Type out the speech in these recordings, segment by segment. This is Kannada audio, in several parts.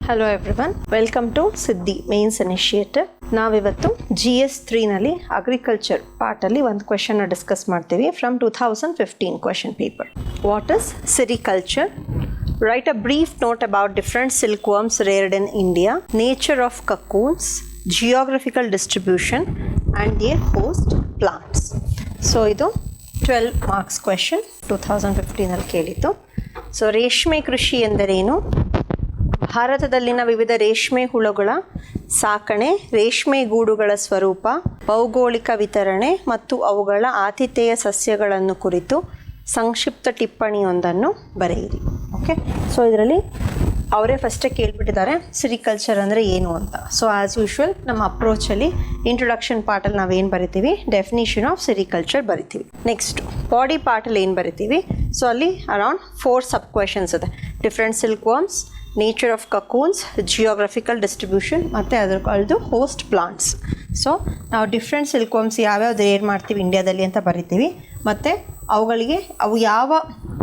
Hello everyone welcome to Siddhi mains initiative ನಾವಿವತ್ತು ಜಿ ಎಸ್ ತ್ರೀನಲ್ಲಿ ಅಗ್ರಿಕಲ್ಚರ್ ಪಾರ್ಟಲ್ಲಿ ಒಂದು ಕ್ವೆಶನ್ನ ಡಿಸ್ಕಸ್ ಮಾಡ್ತೀವಿ from two thousand fifteen question paper what is sericulture write a brief note about different silk worms reared in India nature of cocoons geographical distribution and their host plants so ಇದು twelve marks question two thousand ಫಿಫ್ಟೀನಲ್ಲಿ ಕೇಳಿದ್ದು. ಸೊ ರೇಷ್ಮೆ ಕೃಷಿ ಎಂದರೇನು? ಭಾರತದಲ್ಲಿನ ವಿವಿಧ ರೇಷ್ಮೆ ಹುಳುಗಳ ಸಾಕಣೆ, ರೇಷ್ಮೆ ಗೂಡುಗಳ ಸ್ವರೂಪ, ಭೌಗೋಳಿಕ ವಿತರಣೆ ಮತ್ತು ಅವುಗಳ ಆತಿಥೇಯ ಸಸ್ಯಗಳನ್ನು ಕುರಿತು ಸಂಕ್ಷಿಪ್ತ ಟಿಪ್ಪಣಿಯೊಂದನ್ನು ಬರೆಯಿರಿ. ಓಕೆ ಸೊ ಇದರಲ್ಲಿ ಅವರೇ ಫಸ್ಟೇ ಕೇಳಿಬಿಟ್ಟಿದ್ದಾರೆ, ಸಿರಿಕಲ್ಚರ್ ಅಂದರೆ ಏನು ಅಂತ. ಸೊ ಆ್ಯಸ್ ಯೂಶ್ವಲ್ ನಮ್ಮ ಅಪ್ರೋಚಲ್ಲಿ ಇಂಟ್ರೊಡಕ್ಷನ್ ಪಾರ್ಟಲ್ಲಿ ನಾವೇನು ಬರಿತೀವಿ? ಡೆಫಿನೇಷನ್ ಆಫ್ ಸಿರಿಕಲ್ಚರ್ ಬರಿತೀವಿ. ನೆಕ್ಸ್ಟ್ ಬಾಡಿ ಪಾರ್ಟಲ್ಲಿ ಏನು ಬರಿತೀವಿ? ಸೊ ಅಲ್ಲಿ ಅರೌಂಡ್ ಫೋರ್ ಸಬ್ ಕ್ವೆಶನ್ಸ್ ಇದೆ. Different silk worms nature of cocoons geographical distribution ಮತ್ತು ಅದ್ರ ಕಳೆದು ಹೋಸ್ಟ್ ಪ್ಲಾಂಟ್ಸ್ ಸೊ ನಾವು ಡಿಫ್ರೆಂಟ್ ಸಿಲ್ಕೋಮ್ಸ್ ಯಾವ್ಯಾವ್ದು ಏನು ಮಾಡ್ತೀವಿ ಇಂಡಿಯಾದಲ್ಲಿ ಅಂತ ಬರಿತೀವಿ. ಮತ್ತು ಅವುಗಳಿಗೆ, ಅವು ಯಾವ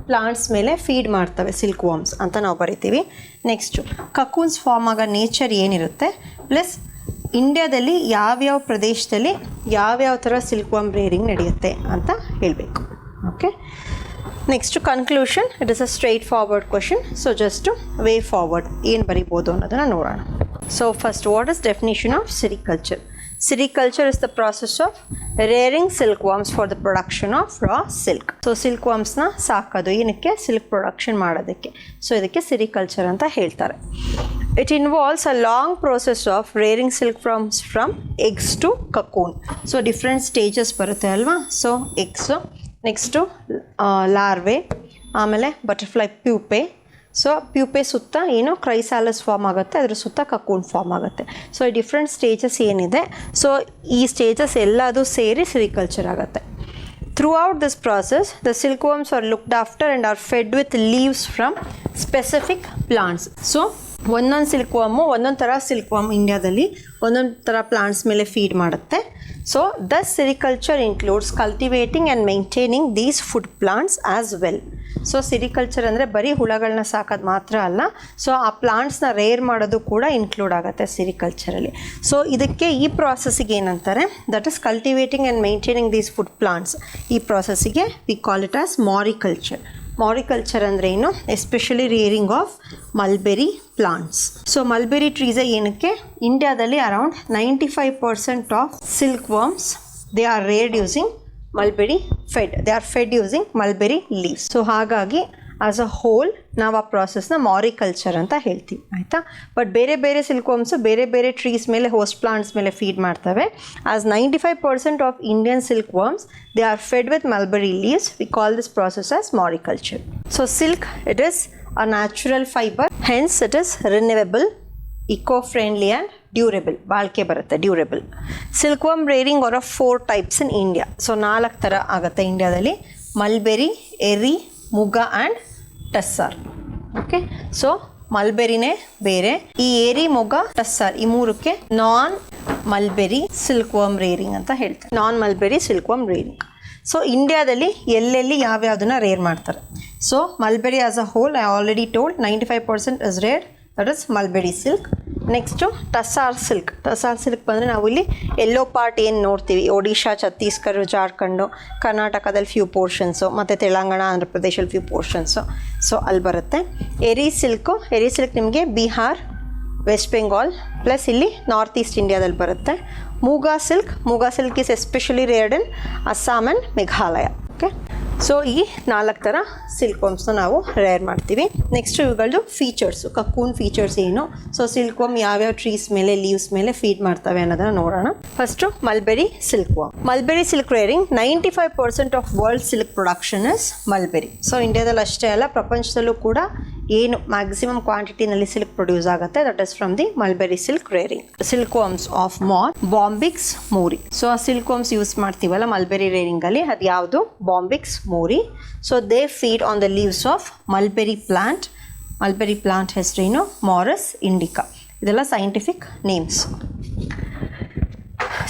ಪ್ಲಾಂಟ್ಸ್ ಮೇಲೆ ಫೀಡ್ ಮಾಡ್ತವೆ ಸಿಲ್ಕ್ ವಾಮ್ಸ್ ಅಂತ ನಾವು ಬರಿತೀವಿ. ನೆಕ್ಸ್ಟು ಕಕೂನ್ಸ್ ಫಾರ್ಮ್ ಆಗ ನೇಚರ್ ಏನಿರುತ್ತೆ? ಪ್ಲಸ್ ಇಂಡ್ಯಾದಲ್ಲಿ ಯಾವ್ಯಾವ ಪ್ರದೇಶದಲ್ಲಿ ಯಾವ್ಯಾವ ಥರ ಸಿಲ್ಕ್ ವಾಮ್ ರೇರಿಂಗ್ ನಡೆಯುತ್ತೆ ಅಂತ ಹೇಳಬೇಕು. Okay next conclusion it is a straightforward question so just way forward ಏನು ಬರಿಬೋದು ಅನ್ನೋದನ್ನು ನೋಡೋಣ. So first what is definition of sericulture sericulture is the process of rearing silk worms for the production of raw silk so silk ವಾಮ್ಸ್ನ ಸಾಕೋದು, ಏನಕ್ಕೆ? ಸಿಲ್ಕ್ ಪ್ರೊಡಕ್ಷನ್ ಮಾಡೋದಕ್ಕೆ. ಸೊ ಇದಕ್ಕೆ ಸಿರಿಕಲ್ಚರ್ ಅಂತ ಹೇಳ್ತಾರೆ. It involves a long process of rearing silk worms from eggs to cocoon so different stages ಬರುತ್ತೆ ಅಲ್ವಾ? ಸೊ ಎಗ್ಸು ನೆಕ್ಸ್ಟು ಲಾರ್ವೆ ಆಮೇಲೆ ಬಟರ್ಫ್ಲೈ ಪ್ಯೂಪೆ ಸೊ ಪ್ಯೂಪೆ ಸುತ್ತ ಏನು ಕ್ರೈಸಾಲಸ್ ಫಾರ್ಮ್ ಆಗುತ್ತೆ, ಅದ್ರ ಸುತ್ತ ಕಕೂನ್ ಫಾರ್ಮ್ ಆಗುತ್ತೆ. ಸೊ ಈ ಡಿಫ್ರೆಂಟ್ ಸ್ಟೇಜಸ್ ಏನಿದೆ. ಸೊ ಈ ಸ್ಟೇಜಸ್ ಎಲ್ಲದೂ ಸೇರಿ ಸಿರಿಕಲ್ಚರ್ ಆಗುತ್ತೆ. Throughout this process the silk worms are looked after and are fed with leaves from specific plants so ಒಂದೊಂದು ಸಿಲ್ಕ್ ವರ್ಮು ಒಂದೊಂದು ಥರ ಸಿಲ್ಕ್ ಇಂಡಿಯಾದಲ್ಲಿ ಇಂಡ್ಯಾದಲ್ಲಿ ಒಂದೊಂದು ಥರ ಪ್ಲಾಂಟ್ಸ್ ಮೇಲೆ ಫೀಡ್ ಮಾಡುತ್ತೆ. So thus sericulture includes cultivating and maintaining these food plants as well so sericulture ಅಂದರೆ ಬರೀ ಹುಳಗಳನ್ನ ಸಾಕೋದು ಮಾತ್ರ ಅಲ್ಲ. ಸೊ ಆ ಪ್ಲಾಂಟ್ಸ್ನ ರೇರ್ ಮಾಡೋದು ಕೂಡ ಇನ್ಕ್ಲೂಡ್ ಆಗುತ್ತೆ ಸಿರಿಕಲ್ಚರಲ್ಲಿ ಸೊ ಇದಕ್ಕೆ ಈ ಪ್ರಾಸೆಸ್ಸಿಗೆ ಏನಂತಾರೆ? That is cultivating and maintaining these food plants ಈ ಪ್ರಾಸೆಸ್ಸಿಗೆ we call it as moriculture moriculture ಅಂದರೆ ಏನು? Especially rearing of mulberry plants so mulberry trees ಏನಕ್ಕೆ? ಇಂಡಿಯಾದಲ್ಲಿ around ninety five percent of silk worms they are reared using mulberry fed they are fed using mulberry leaves so ಹಾಗಾಗಿ ಆಸ್ ಅ ಹೋಲ್ ನಾವು ಆ ಪ್ರಾಸೆಸ್ನ ಮಾರಿಕಲ್ಚರ್ ಅಂತ ಹೇಳ್ತೀವಿ, ಆಯಿತಾ? ಬಟ್ ಬೇರೆ ಬೇರೆ ಸಿಲ್ಕೋಮ್ಸು, ಬೇರೆ ಬೇರೆ ಟ್ರೀಸ್ ಮೇಲೆ ಹೋಸ್ಟ್ ಪ್ಲಾಂಟ್ಸ್ ಮೇಲೆ ಫೀಡ್ ಮಾಡ್ತವೆ. As ninety five percent of Indian silk worms they are fed with mulberry leaves we call this process as moriculture so silk it is a natural fibre hence it is renewable eco friendly and durable ಬಾಳಿಕೆ ಬರುತ್ತೆ durable silk worm rearing of four types in India so ನಾಲ್ಕು ಥರ ಆಗುತ್ತೆ ಇಂಡಿಯಾದಲ್ಲಿ mulberry eri, muga and tussar okay so ಮಲ್ಬೆರಿನೇ ಬೇರೆ ಈ ಏರಿ ಮೊಗ ಟಸ್ಸಾರ್ ಈ ಮೂರಕ್ಕೆ non mulberry silk worm rearing ಅಂತ ಹೇಳ್ತಾರೆ. Non mulberry silk worm rearing so ಇಂಡಿಯಾದಲ್ಲಿ ಎಲ್ಲೆಲ್ಲಿ ಯಾವ್ಯಾವುದನ್ನ ರೇರ್ ಮಾಡ್ತಾರೆ? So mulberry as a whole I already told ninety five percent is rear that is mulberry silk next tassar silk tassar silk ಬಂದರೆ ನಾವು ಇಲ್ಲಿ ಎಲ್ಲೋ ಪಾರ್ಟ್ ಏನು ನೋಡ್ತೀವಿ? ಒಡಿಶಾ ಛತ್ತೀಸ್ಗಢ ಜಾರ್ಖಂಡು ಕರ್ನಾಟಕದಲ್ಲಿ ಫ್ಯೂ ಪೋರ್ಷನ್ಸು ಮತ್ತು ತೆಲಂಗಾಣ ಆಂಧ್ರ ಪ್ರದೇಶಲ್ಲಿ ಫ್ಯೂ ಪೋರ್ಷನ್ಸು ಸೊ ಅಲ್ಲಿ ಬರುತ್ತೆ. ಎರಿ ಸಿಲ್ಕು ಎರಿ ಸಿಲ್ಕ್ ನಿಮಗೆ ಬಿಹಾರ್ ವೆಸ್ಟ್ ಬೆಂಗಾಲ್ ಪ್ಲಸ್ ಇಲ್ಲಿ ನಾರ್ತ್ ಈಸ್ಟ್ ಇಂಡಿಯಾದಲ್ಲಿ ಬರುತ್ತೆ. Muga silk muga silk is especially reared in Assam and Meghalaya okay so ಈ ನಾಲ್ಕು ಥರ ಸಿಲ್ಕ್ ವರ್ಮ್ಸ್ನ ನಾವು ರೇರ್ ಮಾಡ್ತೀವಿ. ನೆಕ್ಸ್ಟ್ ಇವುಗಳದ್ದು ಫೀಚರ್ಸು ಕಕ್ಕೂನ್ ಫೀಚರ್ಸ್ ಏನು? ಸೊ ಸಿಲ್ಕ್ ವರ್ಮ್ ಯಾವ್ಯಾವ ಟ್ರೀಸ್ ಮೇಲೆ ಲೀವ್ಸ್ ಮೇಲೆ ಫೀಡ್ ಮಾಡ್ತವೆ ಅನ್ನೋದನ್ನ ನೋಡೋಣ. First mulberry silk worm mulberry silk rearing ninety five percent of world silk production is mulberry so ಇಂಡಿಯಾದಲ್ಲಿ ಅಷ್ಟೇ ಅಲ್ಲ, ಪ್ರಪಂಚದಲ್ಲೂ ಕೂಡ ಏನು ಮ್ಯಾಕ್ಸಿಮಮ್ ಕ್ವಾಂಟಿಟಿನಲ್ಲಿ ಸಿಲ್ಕ್ ಪ್ರೊಡ್ಯೂಸ್ ಆಗುತ್ತೆ? That is from the mulberry silk rearing silk worms of moth Bombyx mori so ಆ ಸಿಲ್ಕ್ ವರ್ಮ್ಸ್ ಯೂಸ್ ಮಾಡ್ತೀವಲ್ಲ ಮಲ್ಬೆರಿ ರೇರಿಂಗಲ್ಲಿ ಅದು ಯಾವುದು? Bombyx mori so they feed on the leaves of mulberry plant mulberry plant ಹೆಸರೇನು ಮಾರಸ್ ಇಂಡಿಕಾ ಇದೆಲ್ಲ ಸೈಂಟಿಫಿಕ್ ನೇಮ್ಸ್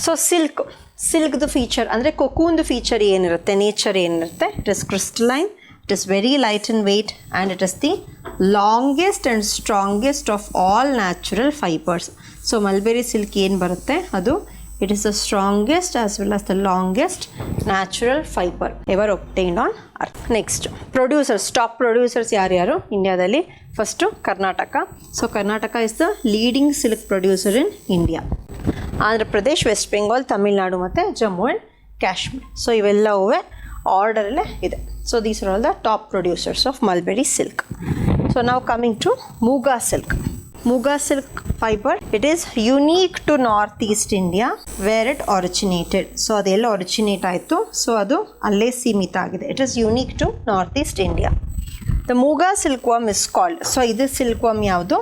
ಸೊ ಸಿಲ್ಕ್ ಸಿಲ್ಕ್ದು ಫೀಚರ್ ಅಂದರೆ ಕೊಕೂನ್ದು ಫೀಚರ್ ಏನಿರುತ್ತೆ? ನೇಚರ್ ಏನಿರುತ್ತೆ? It is crystalline it is very light in weight and it is the longest and strongest of all natural fibres so mulberry silk ಏನು ಬರುತ್ತೆ? ಅದು it is the strongest as well as the longest natural fibre ever obtained on earth next producers top producers ಯಾರ್ಯಾರು? ಇಂಡಿಯಾದಲ್ಲಿ first Karnataka so Karnataka is the leading silk producer in India Andhra Pradesh West Bengal Tamil Nadu ಮತ್ತು ಜಮ್ಮು ಆ್ಯಂಡ್ ಕಾಶ್ಮೀರ್ ಸೊ ಇವೆಲ್ಲವೂ ಆರ್ಡರಲ್ಲೇ ಇದೆ. So these are all the top producers of mulberry silk so ನಾವು coming to muga silk muga silk fibre it is unique to north east India where it originated so ಅದೆಲ್ಲ ಒರಿಜಿನೇಟ್ ಆಯಿತು. ಸೊ ಅದು ಅಲ್ಲೇ ಸೀಮಿತ ಆಗಿದೆ. It is unique to North East India the muga silk worm is called so ಇದು ಸಿಲ್ಕ್ ವಾಮ್ ಯಾವುದು?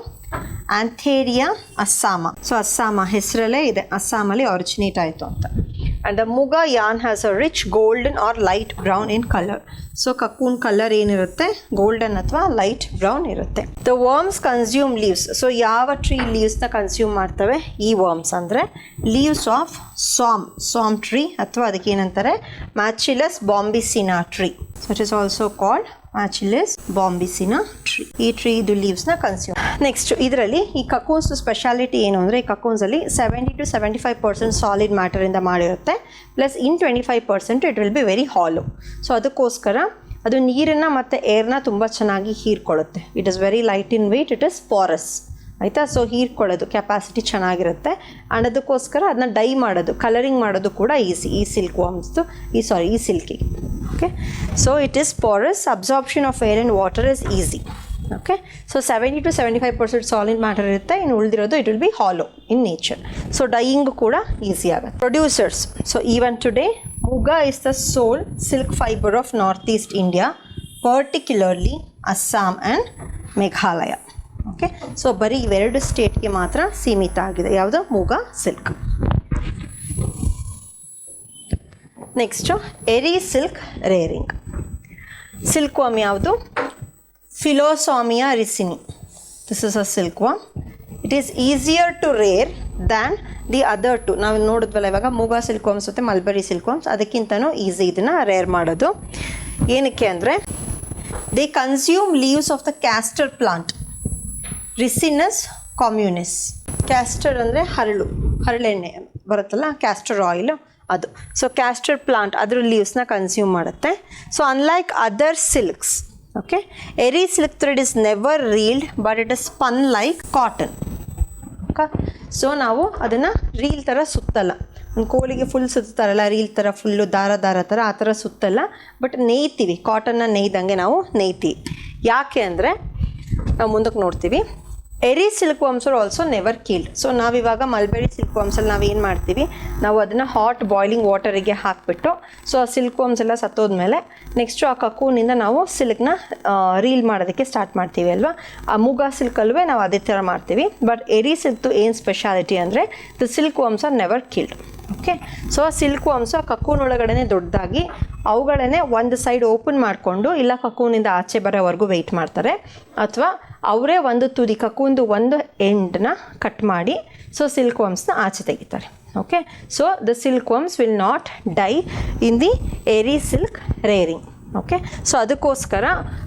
ಆಂಥೇರಿಯಾ ಅಸ್ಸಾಮ ಸೊ ಅಸ್ಸಾಮ ಹೆಸರಲ್ಲೇ ಇದೆ. ಅಸ್ಸಾಮಲ್ಲಿ ಒರಿಜಿನೇಟ್ ಆಯಿತು ಅಂತ. And the muga yarn has a rich golden or light brown in colour so cocoon colour ಏನಿರುತ್ತೆ? ಗೋಲ್ಡನ್ ಅಥವಾ ಲೈಟ್ ಬ್ರೌನ್ ಇರುತ್ತೆ. The worms consume leaves so ಯಾವ ಟ್ರೀ ಲೀವ್ಸ್ನ ಕನ್ಸ್ಯೂಮ್ ಮಾಡ್ತವೆ? ಈ ವರ್ಮ್ಸ್ ಅಂದರೆ ಲೀವ್ಸ್ ಆಫ್ ಸಾಮ್ ಸಾಮ್ ಟ್ರೀ ಅಥವಾ ಅದಕ್ಕೇನಂತಾರೆ Machilus bombycina tree it is also called Machilus bombycina tree ಈ ಟ್ರೀ ಇದು ಲೀವ್ಸ್ನ ಕನ್ಸ್ಯೂಮ್ ನೆಕ್ಸ್ಟ್ ಇದರಲ್ಲಿ ಈ ಕಕೋನ್ಸ್ ಸ್ಪೆಷಾಲಿಟಿ ಏನು ಅಂದರೆ ಈ ಕಕೋನ್ಸಲ್ಲಿ seventy to seventy five percent solid ಮ್ಯಾಟರಿಂದ ಮಾಡಿರುತ್ತೆ. Plus in twenty five percent it will be very hollow so ಅದಕ್ಕೋಸ್ಕರ ಅದು ನೀರನ್ನು ಮತ್ತು ಏರ್ನ ತುಂಬ ಚೆನ್ನಾಗಿ ಹೀರ್ಕೊಳ್ಳುತ್ತೆ. It is very light in weight it is porous ಆಯಿತಾ? ಸೊ ಹೀರ್ಕೊಳ್ಳೋದು ಕೆಪಾಸಿಟಿ ಚೆನ್ನಾಗಿರುತ್ತೆ. ಅದಕ್ಕೋಸ್ಕರ ಅದನ್ನ ಡೈ ಮಾಡೋದು ಕಲರಿಂಗ್ ಮಾಡೋದು ಕೂಡ ಈಸಿ ಈ ಸಿಲ್ಕ್ ವಾಮ್ಸ್ದು ಈ ಸಾರಿ ಈ ಸಿಲ್ಕಿಗೆ okay so it is porous absorption of air and water is easy okay so seventy to seventy five percent solid matter ಇರುತ್ತೆ. ಇನ್ನು ಉಳಿದಿರೋದು it will be hollow in nature so dyeing ಕೂಡ ಈಸಿ ಆಗುತ್ತೆ. Producers so even today muga is the sole silk fibre of north east India particularly Assam and Meghalaya okay so ಬರೀ ಇವೆರಡು ಸ್ಟೇಟ್ಗೆ ಮಾತ್ರ ಸೀಮಿತ ಆಗಿದೆ. ಯಾವುದು? Muga silk next eri silk rearing silk worm ಯಾವುದು? Philosamia ricini this is a silk worm it is easier to rear than the other two ನಾವು ನೋಡಿದ್ವಲ್ಲ, ಇವಾಗ ಮೂಗಾ ಸಿಲ್ಕ್ ವಾಮ್ಸ್ ಮತ್ತು ಮಲ್ಬರಿ ಸಿಲ್ಕ್ ವಾಮ್ಸ್ ಅದಕ್ಕಿಂತನೂ ಈಸಿ ಇದನ್ನು ರೇರ್ ಮಾಡೋದು. ಏನಕ್ಕೆ ಅಂದರೆ they consume leaves of the castor plant Ricinus communis castor ಅಂದರೆ ಹರಳು, ಹರಳೆಣ್ಣೆ ಬರುತ್ತಲ್ಲ ಕ್ಯಾಸ್ಟರ್ ಆಯಿಲು ಅದು. ಸೊ ಕ್ಯಾಸ್ಟರ್ ಪ್ಲಾಂಟ್ ಅದ್ರ ಲೀವ್ಸ್ನ ಕನ್ಸ್ಯೂಮ್ ಮಾಡುತ್ತೆ. So unlike other silks okay eri silk thread is never reeled but it is spun like cotton okay so ನಾವು ಅದನ್ನು ರೀಲ್ ಥರ ಸುತ್ತಲ್ಲ. ಒಂದು ಕೋಳಿಗೆ ಫುಲ್ ಸುತ್ತಾರಲ್ಲ ರೀಲ್ ಥರ ಫುಲ್ಲು ದಾರ ದಾರ ಥರ ಆ ಥರ ಸುತ್ತಲ್ಲ. ಬಟ್ ನೇಯ್ತೀವಿ ಕಾಟನ್ನ ನೇಯ್ದಂಗೆ ನಾವು ನೇಯ್ತೀವಿ. ಯಾಕೆ ಅಂದರೆ, ನಾವು ಮುಂದಕ್ಕೆ ನೋಡ್ತೀವಿ eri silk worms are also never killed so ನಾವಿವಾಗ ಮಲ್ಬೆರಿ ಸಿಲ್ಕ್ ವರ್ಮ್ಸಲ್ಲಿ ನಾವು ಏನು ಮಾಡ್ತೀವಿ? ನಾವು ಅದನ್ನು ಹಾಟ್ ಬಾಯ್ಲಿಂಗ್ ವಾಟರಿಗೆ ಹಾಕಿಬಿಟ್ಟು ಸೊ ಆ ಸಿಲ್ಕ್ ವಾಮ್ಸ್ ಎಲ್ಲ ಸತ್ತೋದ್ಮೇಲೆ ನೆಕ್ಸ್ಟು ಆ ಕಕ್ಕೂನಿಂದ ನಾವು ಸಿಲ್ಕ್ನ ರೀಲ್ ಮಾಡೋದಕ್ಕೆ ಸ್ಟಾರ್ಟ್ ಮಾಡ್ತೀವಿ ಅಲ್ವಾ? ಆ ಮೂಗಾ ಸಿಲ್ಕಲ್ಲೂ ನಾವು ಅದೇ ಥರ ಮಾಡ್ತೀವಿ. ಬಟ್ ಎರಿ ಸಿಲ್ಕ್ದು ಏನು ಸ್ಪೆಷಾಲಿಟಿ ಅಂದರೆ the silk worms are never killed okay so ಆ ಸಿಲ್ಕ್ ಆ ಕಕ್ಕೂನ್ ಒಳಗಡೆ ದೊಡ್ಡದಾಗಿ ಅವುಗಳನ್ನೇ ಒಂದು ಸೈಡ್ ಓಪನ್ ಮಾಡಿಕೊಂಡು ಇಲ್ಲ ಕಕ್ಕೂನಿಂದ ಆಚೆ ಬರೋವರೆಗೂ ವೆಯ್ಟ್ ಮಾಡ್ತಾರೆ. ಅಥವಾ ಅವರೇ ಒಂದು ತುದಿ ಕಕ್ಕೂಂದು ಒಂದು ಎಂಡನ್ನ ಕಟ್ ಮಾಡಿ ಸೊ ಸಿಲ್ಕ್ ವರ್ಮ್ಸ್ನ ಆಚೆ ತೆಗಿತಾರೆ. Okay so the silk worms will not die in the eri silk rearing okay so ಅದಕ್ಕೋಸ್ಕರ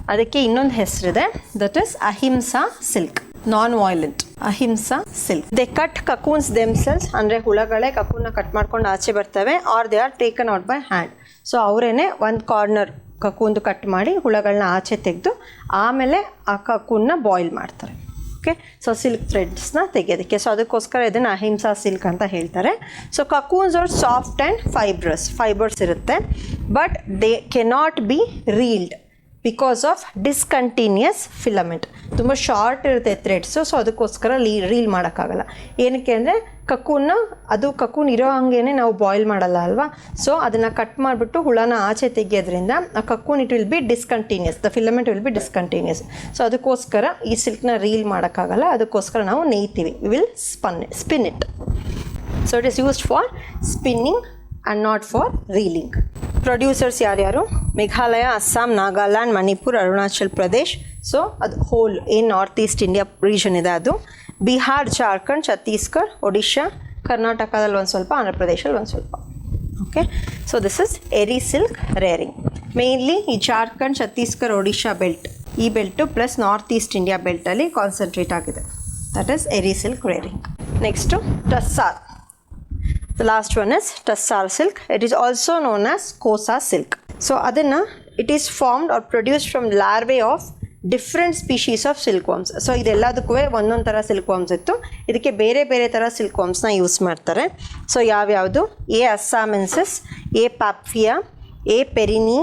ಅದಕ್ಕೆ ಇನ್ನೊಂದು ಹೆಸರಿದೆ. That is ahimsa silk non violent ahimsa silk they cut cocoons themselves ಅಂದರೆ ಹುಳಗಳೇ ಕಕೂನ್ನ ಕಟ್ ಮಾಡ್ಕೊಂಡು ಆಚೆ ಬರ್ತವೆ are they are taken out by hand so ಅವರೇನೆ ಒಂದು ಕಾರ್ನರ್ ಕಕೂಂದು ಕಟ್ ಮಾಡಿ ಹುಳಗಳನ್ನ ಆಚೆ ತೆಗೆದು, ಆಮೇಲೆ ಆ ಕಕೂನ್ನ ಬಾಯ್ಲ್ ಮಾಡ್ತಾರೆ. ಓಕೆ ಸೊ ಸಿಲ್ಕ್ ಥ್ರೆಡ್ಸ್ನ ತೆಗೆಯೋದಕ್ಕೆ. ಸೊ ಅದಕ್ಕೋಸ್ಕರ ಇದನ್ನು ಅಹಿಂಸಾ ಸಿಲ್ಕ್ ಅಂತ ಹೇಳ್ತಾರೆ. So cocoons are soft and fibrous fibres ಇರುತ್ತೆ. But they cannot be reeled because of discontinuous filament ತುಂಬ ಶಾರ್ಟ್ ಇರುತ್ತೆ ಥ್ರೆಡ್ಸು ಸೊ ಅದಕ್ಕೋಸ್ಕರ ಲೀ ರೀಲ್ ಮಾಡೋಕ್ಕಾಗಲ್ಲ. ಏನಕ್ಕೆ ಅಂದರೆ ಕಕ್ಕೂನ ಅದು ಕಕ್ಕೂನ್ ಇರೋ ಹಾಗೇನೆ ನಾವು ಬಾಯ್ಲ್ ಮಾಡಲ್ಲ ಅಲ್ವಾ? ಸೊ ಅದನ್ನು ಕಟ್ ಮಾಡಿಬಿಟ್ಟು ಹುಳನ ಆಚೆ ತೆಗೆಯೋದ್ರಿಂದ ಆ cocoon it will be discontinuous the filament will be discontinuous so ಅದಕ್ಕೋಸ್ಕರ ಈ ಸಿಲ್ಕ್ನ ರೀಲ್ ಮಾಡೋಕ್ಕಾಗಲ್ಲ, ಅದಕ್ಕೋಸ್ಕರ ನಾವು ನೇಯ್ತೀವಿ. Will spun spin it so it is used for spinning and not for reeling producers ಯಾರ್ಯಾರು? ಮೇಘಾಲಯ, ಅಸ್ಸಾಂ, ನಾಗಾಲ್ಯಾಂಡ್, ಮಣಿಪುರ್, ಅರುಣಾಚಲ್ ಪ್ರದೇಶ್. ಸೊ ಅದು ಹೋಲ್ ಏನು ನಾರ್ತ್ ಈಸ್ಟ್ ಇಂಡಿಯಾ ರೀಜನ್ ಇದೆ ಅದು. ಬಿಹಾರ್ ಜಾರ್ಖಂಡ್ ಛತ್ತೀಸ್ಗಢ್ ಒಡಿಶಾ ಕರ್ನಾಟಕದಲ್ಲಿ ಒಂದು ಸ್ವಲ್ಪ ಆಂಧ್ರ ಪ್ರದೇಶಲ್ಲಿ ಒಂದು ಸ್ವಲ್ಪ. Okay so this is eri silk rearing mainly ಈ ಜಾರ್ಖಂಡ್ ಛತ್ತೀಸ್ಗಢ್ ಒಡಿಶಾ ಬೆಲ್ಟ್ ಈ belt plus north east India ಬೆಲ್ಟಲ್ಲಿ concentrate ಆಗಿದೆ. That is eri silk rearing next tussar the last one is tussar silk it is also known as kosa silk so ಅದನ್ನು it is formed or produced from larvae of different species of silk worms so ಇದೆಲ್ಲದಕ್ಕೂ ಒಂದೊಂದು ಥರ ಸಿಲ್ಕ್ ವಾಮ್ಸ್ ಇತ್ತು. ಇದಕ್ಕೆ ಬೇರೆ ಬೇರೆ ಥರ ಸಿಲ್ಕ್ ವಾಮ್ಸ್ನ ಯೂಸ್ ಮಾಡ್ತಾರೆ. ಸೊ ಯಾವ್ಯಾವುದು? A assamensis, A paphia, A pernyi,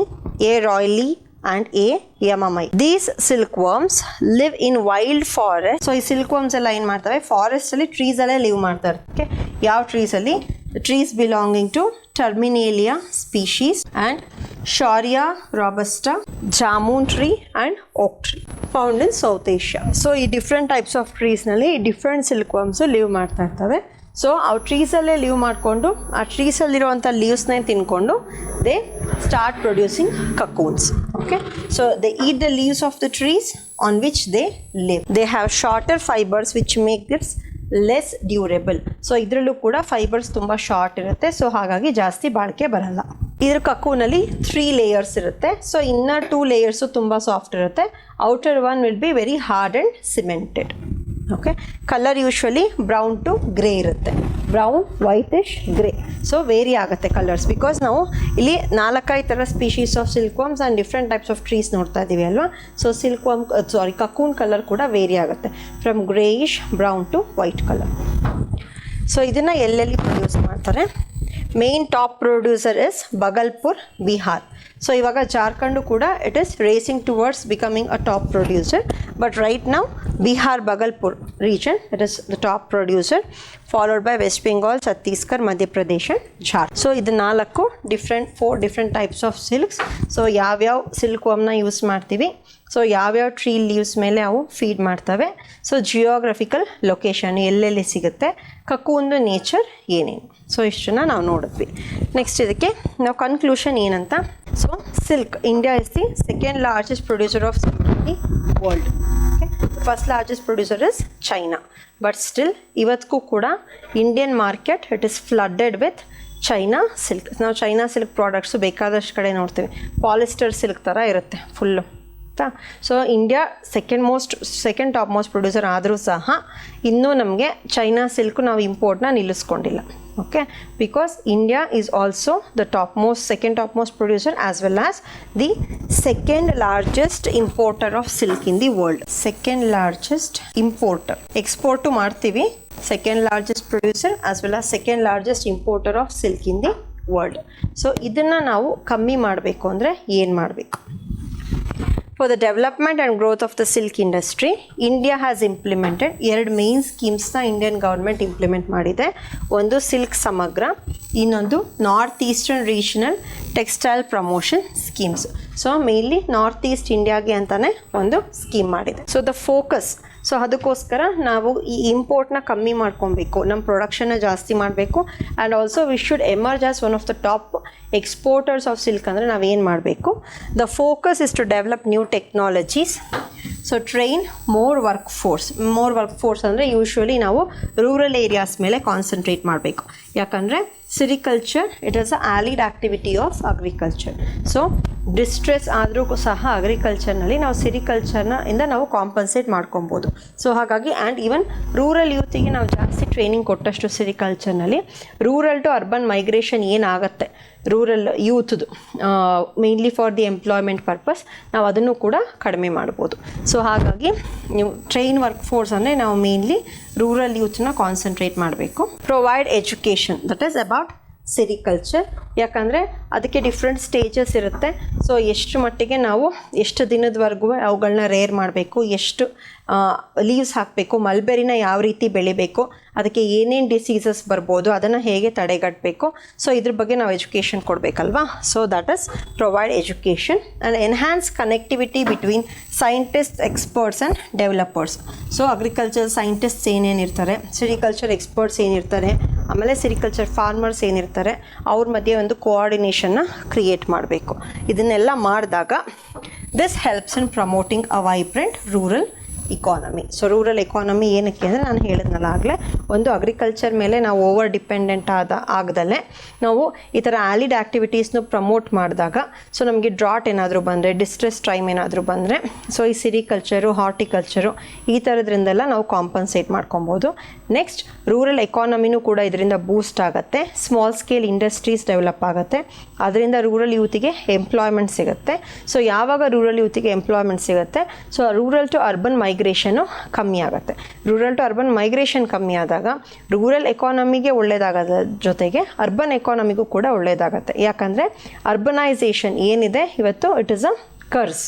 A roylei and A yamamai. These silk worms live in wild forest so ಈ ಸಿಲ್ಕ್ ವರ್ಮ್ಸ್ ಎಲ್ಲ ಏನು ಮಾಡ್ತವೆ? ಫಾರೆಸ್ಟಲ್ಲಿ ಟ್ರೀಸಲ್ಲೇ ಲಿವ್ ಮಾಡ್ತಾರೆ. ಓಕೆ ಯಾವ ಟ್ರೀಸಲ್ಲಿ trees belonging to Terminalia species and Shorea robusta jamun tree and oak tree found in South Asia so ಈ ಡಿಫ್ರೆಂಟ್ ಟೈಪ್ಸ್ ಆಫ್ ಟ್ರೀಸ್ನಲ್ಲಿ ಡಿಫ್ರೆಂಟ್ ಸಿಲ್ಕ್ ವರ್ಮ್ಸು ಲಿವ್ ಮಾಡ್ತಾ ಇರ್ತವೆ. ಸೊ ಅವು ಟ್ರೀಸಲ್ಲೇ ಲೀವ್ ಮಾಡಿಕೊಂಡು, ಆ ಟ್ರೀಸಲ್ಲಿರುವಂಥ ಲೀವ್ಸ್ನೇ ತಿನ್ಕೊಂಡು they start producing cocoons okay so they eat the leaves of the trees on which they live they have shorter fibres which make its less durable so ಇದರಲ್ಲೂ ಕೂಡ ಫೈಬರ್ಸ್ ತುಂಬ ಶಾರ್ಟ್ ಇರುತ್ತೆ. ಸೊ ಹಾಗಾಗಿ ಜಾಸ್ತಿ ಬಾಳಿಕೆ ಬರಲ್ಲ. ಇದ್ರ ಕಕ್ಕೂನಲ್ಲಿ ತ್ರೀ ಲೇಯರ್ಸ್ ಇರುತ್ತೆ. ಸೊ ಇನ್ನ ಟೂ ಲೇಯರ್ಸು ತುಂಬ ಸಾಫ್ಟ್ ಇರುತ್ತೆ. Outer one will be very hard and cemented okay colour usually brown to grey ಇರುತ್ತೆ. Brown, whitish, grey. So vary ಆಗುತ್ತೆ ಕಲರ್ಸ್ ಬಿಕಾಸ್ ನಾವು ಇಲ್ಲಿ ನಾಲ್ಕೈದು ಥರ species of silkworms and different types of trees ನೋಡ್ತಾ ಇದ್ದೀವಿ ಅಲ್ವಾ? So silkworm sorry cocoon colour ಕೂಡ ವೇರಿ ಆಗುತ್ತೆ. From greyish brown to white colour so ಇದನ್ನು ಎಲ್ಲೆಲ್ಲಿ ಪ್ರೊಡ್ಯೂಸ್ ಮಾಡ್ತಾರೆ? Main top producer is Bhagalpur Bihar so ಇವಾಗ ಜಾರ್ಖಂಡು ಕೂಡ it is racing towards becoming a top producer but right ನಾವು Bihar Bhagalpur region it is the top producer followed by West Bengal Chhattisgarh Madhya Pradesh ಝಾರ್ so ಇದು ನಾಲ್ಕು different four different types of silks so ಯಾವ್ಯಾವ ಸಿಲ್ಕ್ ವರ್ಮ್ನ ಯೂಸ್ ಮಾಡ್ತೀವಿ? ಸೊ ಯಾವ್ಯಾವ ಟ್ರೀ ಲೀವ್ಸ್ ಮೇಲೆ ಅವು ಫೀಡ್ ಮಾಡ್ತವೆ? ಸೊ ಜಿಯೋಗ್ರಫಿಕಲ್ ಲೊಕೇಶನ್ ಎಲ್ಲೆಲ್ಲಿ ಸಿಗುತ್ತೆ? ಕಕ್ಕುವಂದು ನೇಚರ್ ಏನೇನು? ಸೊ ಇಷ್ಟನ್ನ ನಾವು ನೋಡಿದ್ವಿ. ನೆಕ್ಸ್ಟ್ ಇದಕ್ಕೆ ನಾವು ಕನ್ಕ್ಲೂಷನ್ ಏನಂತ? So silk India is the second largest producer of silk in the world first largest producer is China but still ಇವತ್ತಿಗೂ ಕೂಡ Indian market it is flooded with China silk ನಾವು ಚೈನಾ ಸಿಲ್ಕ್ ಪ್ರಾಡಕ್ಟ್ಸು ಬೇಕಾದಷ್ಟು ಕಡೆ ನೋಡ್ತೀವಿ. ಪಾಲಿಸ್ಟರ್ ಸಿಲ್ಕ್ ಥರ ಇರುತ್ತೆ ಫುಲ್ಲು ಆಯಿತಾ so India second most second top most producer ಆದರೂ ಸಹ ಇನ್ನೂ ನಮಗೆ ಚೈನಾ ಸಿಲ್ಕ್ ನಾವು ಇಂಪೋರ್ಟ್ನ ನಿಲ್ಲಿಸ್ಕೊಂಡಿಲ್ಲ. Okay because India is also the top most second top most producer as well as the second largest importer of silk in the world second largest importer export ಮಾಡ್ತೀವಿ. Second largest producer as well as second largest importer of silk in the world so ಇದನ್ನು ನಾವು ಕಮ್ಮಿ ಮಾಡಬೇಕು ಅಂದರೆ ಏನು ಮಾಡಬೇಕು? For the development and growth of the silk industry, India has implemented ಎರಡು ಮೇನ್ ಸ್ಕೀಮ್ಸ್ನ ಇಂಡಿಯನ್ ಗೌರ್ಮೆಂಟ್ ಇಂಪ್ಲಿಮೆಂಟ್ ಮಾಡಿದೆ. ಒಂದು ಸಿಲ್ಕ್ ಸಮಗ್ರ ಇನ್ನೊಂದು north eastern regional textile promotion schemes so mainly north east ಇಂಡಿಯಾಗೆ ಅಂತಲೇ ಒಂದು ಸ್ಕೀಮ್ ಮಾಡಿದೆ. ಸೊ ದ ಫೋಕಸ್ ಸೊ ಅದಕ್ಕೋಸ್ಕರ ನಾವು ಈ ಇಂಪೋರ್ಟ್ನ ಕಮ್ಮಿ ಮಾಡ್ಕೊಬೇಕು. ನಮ್ಮ ಪ್ರೊಡಕ್ಷನ್ನ ಜಾಸ್ತಿ ಮಾಡಬೇಕು. And also we should emerge as one of the top exporters of silk ಅಂದರೆ ನಾವೇನು ಮಾಡಬೇಕು? The focus is to develop new technologies so train more work force more work force ಅಂದರೆ ಯೂಶ್ವಲಿ ನಾವು ರೂರಲ್ ಏರಿಯಾಸ್ ಮೇಲೆ ಕಾನ್ಸಂಟ್ರೇಟ್ ಮಾಡಬೇಕು. ಯಾಕಂದರೆ sericulture it is a allied activity of agriculture so distress ಆದರೂ ಸಹ ಅಗ್ರಿಕಲ್ಚರ್ನಲ್ಲಿ ನಾವು ಸಿರಿಕಲ್ಚರ್ನ ಇಂದ ನಾವು ಕಾಂಪನ್ಸೇಟ್ ಮಾಡ್ಕೊಬೋದು. ಸೊ ಹಾಗಾಗಿ ಆ್ಯಂಡ್ ಈವನ್ ರೂರಲ್ ಯೂತಿಗೆ ನಾವು ಜಾಸ್ತಿ ಟ್ರೈನಿಂಗ್ ಕೊಟ್ಟಷ್ಟು ಸಿರಿಕಲ್ಚರ್ನಲ್ಲಿ ರೂರಲ್ ಟು ಅರ್ಬನ್ ಮೈಗ್ರೇಷನ್ ಏನಾಗುತ್ತೆ? Rural ಯೂತ್ದು mainly for the employment purpose ನಾವು ಅದನ್ನು ಕೂಡ ಕಡಿಮೆ ಮಾಡ್ಬೋದು. ಸೊ ಹಾಗಾಗಿ ನೀವು ಟ್ರೈನ್ ವರ್ಕ್ ಫೋರ್ಸ್ ಅಂದರೆ ನಾವು ಮೇನ್ಲಿ ರೂರಲ್ ಯೂತ್ನ ಕಾನ್ಸಂಟ್ರೇಟ್ ಮಾಡಬೇಕು. Provide education that is about sericulture ಯಾಕಂದರೆ ಅದಕ್ಕೆ ಡಿಫ್ರೆಂಟ್ ಸ್ಟೇಜಸ್ ಇರುತ್ತೆ. ಸೊ ಎಷ್ಟು ಮಟ್ಟಿಗೆ ನಾವು ಎಷ್ಟು ದಿನದವರೆಗೂ ಅವುಗಳನ್ನ ರೇರ್ ಮಾಡಬೇಕು, ಎಷ್ಟು ಲೀವ್ಸ್ ಹಾಕಬೇಕು ಮಲ್ಬೆರಿನ ಯಾವ ರೀತಿ ಬೆಳಿಬೇಕು ಅದಕ್ಕೆ ಏನೇನು ಡಿಸೀಸಸ್ ಬರ್ಬೋದು, ಅದನ್ನು ಹೇಗೆ ತಡೆಗಟ್ಟಬೇಕು ಸೊ ಇದ್ರ ಬಗ್ಗೆ ನಾವು education ಕೊಡಬೇಕಲ್ವಾ? So that is provide education and enhance connectivity between scientist experts and developers so agriculture scientists ಏನೇನಿರ್ತಾರೆ sericulture experts ಏನಿರ್ತಾರೆ ಆಮೇಲೆ ಸಿರಿಕಲ್ಚರ್ ಫಾರ್ಮರ್ಸ್ ಏನಿರ್ತಾರೆ ಅವ್ರ ಮಧ್ಯೆ ಒಂದು ಕೋಆರ್ಡಿನೇಷನ್ನ ಕ್ರಿಯೇಟ್ ಮಾಡಬೇಕು. ಇದನ್ನೆಲ್ಲ ಮಾಡಿದಾಗ this helps in promoting a vibrant rural economy so rural economy ಏನಕ್ಕೆ ಅಂದರೆ ನಾನು ಹೇಳಿದ್ನಲ್ಲ ಆಗಲೇ, ಒಂದು ಅಗ್ರಿಕಲ್ಚರ್ ಮೇಲೆ ನಾವು ಓವರ್ ಡಿಪೆಂಡೆಂಟ್ ಆದ ಆಗದಲ್ಲೇ ನಾವು ಈ ಥರ ಆಲಿಡ್ ಆ್ಯಕ್ಟಿವಿಟೀಸ್ನು ಪ್ರಮೋಟ್ ಮಾಡಿದಾಗ ಸೊ ನಮಗೆ ಡ್ರಾಟ್ ಏನಾದರೂ ಬಂದರೆ ಡಿಸ್ಟ್ರೆಸ್ ಟೈಮ್ ಏನಾದರೂ ಬಂದರೆ ಸೊ ಈ ಸಿರಿಕಲ್ಚರು ಹಾರ್ಟಿಕಲ್ಚರು ಈ ಥರದ್ರಿಂದೆಲ್ಲ ನಾವು ಕಾಂಪನ್ಸೇಟ್ ಮಾಡ್ಕೊಬೋದು. ನೆಕ್ಸ್ಟ್ ರೂರಲ್ ಎಕಾನಮಿನೂ ಕೂಡ ಇದರಿಂದ ಬೂಸ್ಟ್ ಆಗುತ್ತೆ. ಸ್ಮಾಲ್ ಸ್ಕೇಲ್ ಇಂಡಸ್ಟ್ರೀಸ್ ಡೆವಲಪ್ ಆಗುತ್ತೆ. ಅದರಿಂದ ರೂರಲ್ ಯೂತಿಗೆ ಎಂಪ್ಲಾಯ್ಮೆಂಟ್ ಸಿಗುತ್ತೆ. ಸೊ ಯಾವಾಗ ರೂರಲ್ ಯೂತಿಗೆ ಎಂಪ್ಲಾಯ್ಮೆಂಟ್ ಸಿಗುತ್ತೆ? So rural to urban migration ಕಮ್ಮಿ ಆಗುತ್ತೆ. ರೂರಲ್ ಟು ಅರ್ಬನ್ ಮೈಗ್ರೇಷನ್ ಕಮ್ಮಿ ಆದಾಗ ರೂರಲ್ ಎಕಾನಮಿಗೆ ಒಳ್ಳೆಯದಾಗೋದ್ರ ಜೊತೆಗೆ ಅರ್ಬನ್ ಎಕಾನಮಿಗೂ ಕೂಡ ಒಳ್ಳೆಯದಾಗತ್ತೆ ಯಾಕಂದರೆ ಅರ್ಬನೈಸೇಷನ್ ಏನಿದೆ, ಇವತ್ತು it is a curse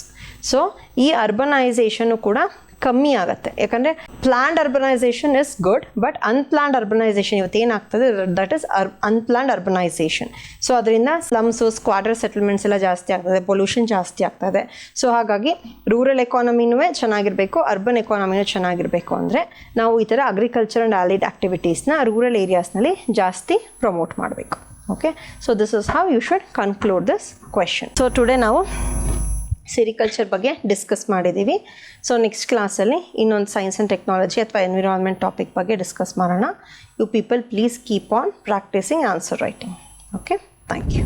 so ಈ ಅರ್ಬನೈಸೇಷನ್ನು ಕೂಡ ಕಮ್ಮಿ ಆಗುತ್ತೆ. ಯಾಕಂದರೆ planned urbanisation is good but unplanned urbanisation ಇವತ್ತು ಏನಾಗ್ತದೆ? That is uh unplanned urbanisation so ಅದರಿಂದ ಸ್ಲಮ್ಸು ಸ್ಕ್ವಾಡರ್ ಸೆಟಲ್ಮೆಂಟ್ಸ್ ಎಲ್ಲ ಜಾಸ್ತಿ ಆಗ್ತದೆ ಪೊಲ್ಯೂಷನ್ ಜಾಸ್ತಿ ಆಗ್ತದೆ. ಸೊ ಹಾಗಾಗಿ ರೂರಲ್ ಎಕಾನಮಿನೂ ಚೆನ್ನಾಗಿರಬೇಕು ಅರ್ಬನ್ ಎಕಾನಮಿನೂ ಚೆನ್ನಾಗಿರಬೇಕು ಅಂದರೆ ನಾವು ಈ ಥರ ಅಗ್ರಿಕಲ್ಚರ್ ಆ್ಯಂಡ್ ಆಲಿಡ್ ಆ್ಯಕ್ಟಿವಿಟೀಸ್ನ ರೂರಲ್ ಏರಿಯಾಸ್ನಲ್ಲಿ ಜಾಸ್ತಿ ಪ್ರಮೋಟ್ ಮಾಡಬೇಕು. Okay so this is how you should conclude this question so today ನಾವು ಸಿರಿಕಲ್ಚರ್ ಬಗ್ಗೆ ಡಿಸ್ಕಸ್ ಮಾಡಿದ್ದೀವಿ. ಸೊ ನೆಕ್ಸ್ಟ್ ಕ್ಲಾಸಲ್ಲಿ ಇನ್ನೊಂದು ಸೈನ್ಸ್ ಆ್ಯಂಡ್ ಟೆಕ್ನಾಲಜಿ ಅಥವಾ ಎನ್ವಿರಾನ್ಮೆಂಟ್ ಟಾಪಿಕ್ ಬಗ್ಗೆ ಡಿಸ್ಕಸ್ ಮಾಡೋಣ. You people please keep on practising answer writing okay thank you